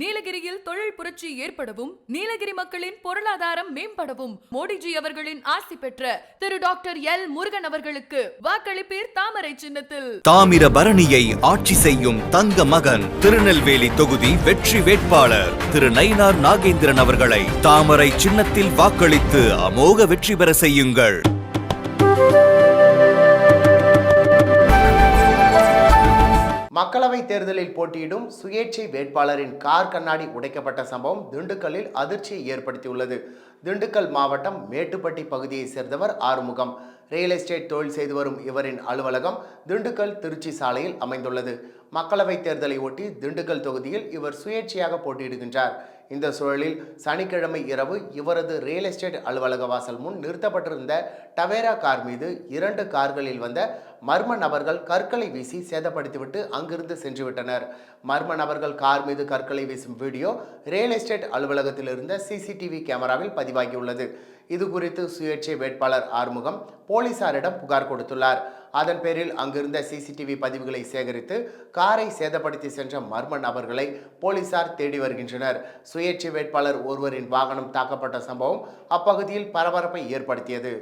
நீலகிரியில் தொழில் புரட்சி ஏற்படவும் நீலகிரி மக்களின் பொருளாதாரம் மேம்படவும் மோடிஜி அவர்களின் ஆசி பெற்ற திரு டாக்டர் எல் முருகன் அவர்களுக்கு வாக்களிப்பீர் தாமரை சின்னத்தில். தாமிரபரணியை ஆட்சி செய்யும் தங்க மகன் திருநெல்வேலி தொகுதி வெற்றி வேட்பாளர் திரு நயினார் நாகேந்திரன் அவர்களை தாமரை சின்னத்தில் வாக்களித்து அமோக வெற்றி பெற செய்யுங்கள். மக்களவை தேர்தலில் போட்டியிடும் சுயேட்சை வேட்பாளரின் கார் கண்ணாடி உடைக்கப்பட்ட சம்பவம் திண்டுக்கல்லில் அதிர்ச்சியை ஏற்படுத்தியுள்ளது. திண்டுக்கல் மாவட்டம் மேட்டுப்பட்டி பகுதியைச் சேர்ந்தவர் ஆறுமுகம். ரியல் எஸ்டேட் தொழில் செய்து வரும் இவரின் அலுவலகம் திண்டுக்கல் திருச்சி சாலையில் அமைந்துள்ளது. மக்களவைத் தேர்தலை ஒட்டி திண்டுக்கல் தொகுதியில் இவர் சுயேட்சையாக போட்டியிடுகின்றார். இந்த சூழலில் சனிக்கிழமை இரவு இவரது ரியல் எஸ்டேட் அலுவலக வாசல் முன் நிறுத்தப்பட்டிருந்த டவேரா கார் மீது இரண்டு கார்களில் வந்த மர்ம நபர்கள் கற்களை வீசி சேதப்படுத்திவிட்டு அங்கிருந்து சென்றுவிட்டனர். மர்ம நபர்கள் கார் மீது கற்களை வீசும் வீடியோ ரியல் எஸ்டேட் அலுவலகத்தில் இருந்த சிசிடிவி கேமராவில் பதிவாகியுள்ளது. இது குறித்து சுயேட்சை வேட்பாளர் ஆறுமுகம் போலீசாரிடம் புகார் கொடுத்துள்ளார். அதன் பேரில் அங்கிருந்த சிசிடிவி பதிவுகளை சேகரித்து காரை சேதப்படுத்தி சென்ற மர்ம நபர்களை போலீசார் தேடி வருகின்றனர். சுயேட்சை வேட்பாளர் ஒருவரின் வாகனம் தாக்கப்பட்ட சம்பவம் அப்பகுதியில் பரபரப்பை ஏற்படுத்தியது.